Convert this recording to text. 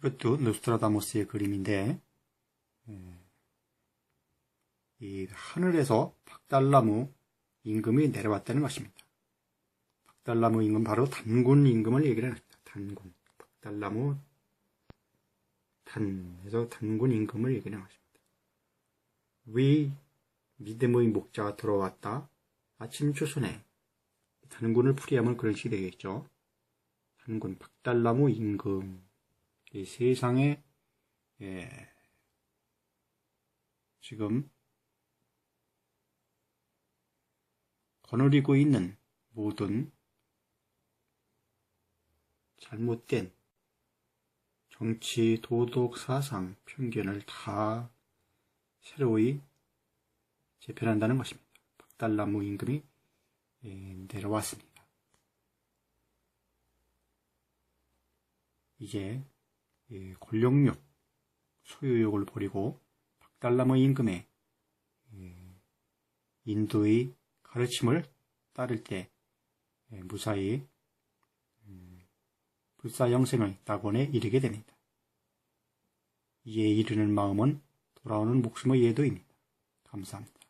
이것도 노스트라다모스의 그림인데 예, 이 하늘에서 박달나무 임금이 내려왔다는 것입니다. 박달나무 임금 바로 단군 임금을 얘기를 합니다. 단군 박달나무 단에서 단군 임금을 얘기를 합니다. 위 믿음의 목자가 들어왔다. 아침 조선에 단군을 풀이하면 그런 식이 되겠죠. 단군 박달나무 임금 이 세상에 예, 지금 거느리고 있는 모든 잘못된 정치, 도덕, 사상, 편견을 다 새로이 재편한다는 것입니다. 박달나무 임금이 예, 내려왔습니다. 이제 예, 권력욕, 소유욕을 버리고 박달나무 임금의 예, 인도의 가르침을 따를 때 예, 무사히 음, 불사영생의 낙원에 이르게 됩니다. 이에 이르는 마음은 돌아오는 목숨의 예도입니다. 감사합니다.